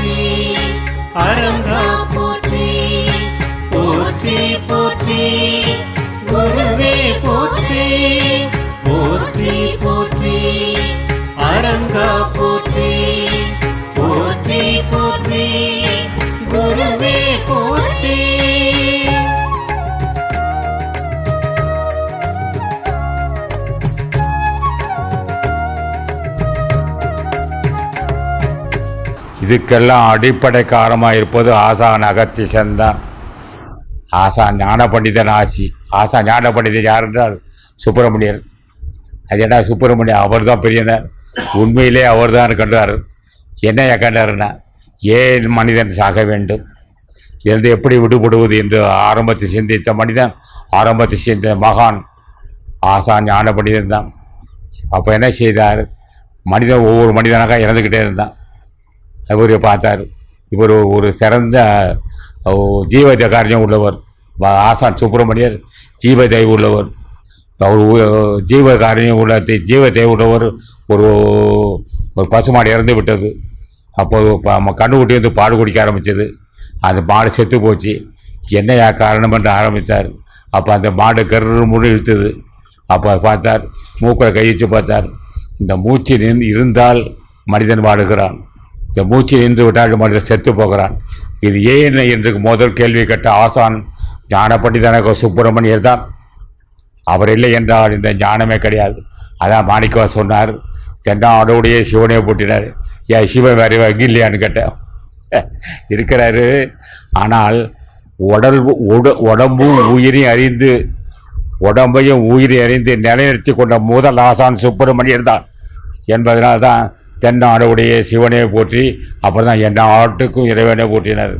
போற்றி. அரங்கா போற்றி. போற்றி போற்றி. குருவே போற்றி. போற்றி போற்றி. அரங்கா இதுக்கெல்லாம் அடிப்படை காரணமாக இருப்பது ஆசான் அகத்திசன் தான் ஆசான் ஞான பண்டிதன் ஆசி ஆசான் ஞான பண்டிதன் யார் என்றால் சுப்பிரமணியர். அது என்ன சுப்பிரமணியன் அவர் தான் பெரியனர். உண்மையிலே அவர் தான் கண்டார். என்னையா கண்டாருன்னா ஏன் மனிதன் சாக வேண்டும்? இருந்து எப்படி விடுபடுவது என்று ஆரம்பத்தை சிந்தித்த மனிதன் ஆரம்பத்தை சிந்தித்த மகான் ஆசான் ஞான பண்டிதன் தான். அப்போ என்ன செய்தார்? மனிதன் ஒவ்வொரு மனிதனாக இறந்துக்கிட்டே இருந்தான். இவர் பார்த்தார். இவர் ஒரு சிறந்த ஜீவ காரியம் உள்ளவர். ஆசான் சுப்பிரமணியர் ஜீவ தெய்வம் உள்ளவர். அவர் ஜீவ காரியம் உள்ள ஜீவ தெய்வம் உள்ளவர். ஒரு ஒரு பசுமாடு இறந்து விட்டது. அப்போது ப- கண்ணுக்குட்டி வந்து பாடு குடிக்க ஆரம்பித்தது அந்த மாடு செத்து போச்சு. என்னையா காரணம் என்று ஆரம்பித்தார். அப்போ அந்த மாடு கரு முழு இழுத்தது. அப்போ பார்த்தார். மூக்கில் வச்சு பார்த்தார். இந்த மூச்சு நின் இருந்தால் மனிதன் வாடுகிறான். இந்த மூச்சு நின்று விட்டால் மனிதன் செத்து போகிறான். இது ஏன் என்று முதல் கேள்வி கேட்ட ஆசான்? ஞான பண்டிதனாக சுப்பிரமணியர் தான். அவர் இல்லை என்றால் இந்த ஞானமே கிடையாது. அதான் மாணிக்கவா சொன்னார். தென்னாடோடைய சிவனே போட்டினார். ஏன் சிவன் வேறு எங்க இல்லையான்னு கேட்டேன். இருக்கிறாரு. ஆனால் உடல் உட உடம்பும் உயிரையும் அறிந்து உடம்பையும் உயிரை அறிந்து நிலைநிறுத்தி கொண்ட முதல் ஆசான் சுப்பிரமணியர் தான். என்பதனால் தான் தென்னாடுடைய சிவனே போற்றி அப்புறம் தான் என் ஆட்டுக்கும் இறைவனே போற்றினர்.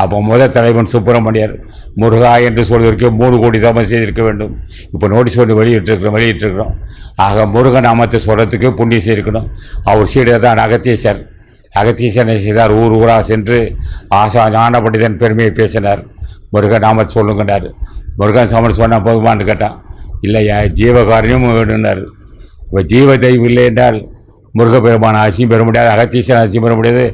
அப்போ முதல் தலைவன் சுப்பிரமணியர் முருகா என்று சொல்வதற்கு மூணு கோடி தவம் செய்திருக்க வேண்டும். இப்போ நோட்டீஸ் ஒன்று வெளியிட்டிருக்கிறோம் வெளியிட்டிருக்கிறோம். ஆக முருகன் நாமத்தை சொல்கிறதுக்கு புண்ணியம் செய்திருக்கணும். அவர் சீடர் தான் அகத்தீசர். அகத்தீசனை செய்தார்? ஊர் ஊராக சென்று ஆசா ஞான பண்டிதன் பெருமையை பேசினார். முருகன் நாமத்தை சொல்லுங்கன்னார். முருகன் சமன் சொன்னால் போதுமான்னு கேட்டான். இல்லையா ஜீவகாரியம் வேணும்னார். இப்போ ஜீவ தெய்வம் இல்லை என்றால் முருகப்பெருமான ஆட்சியும் பெற முடியாது அகத்தீசன் ஆட்சியும் பெற முடியாது.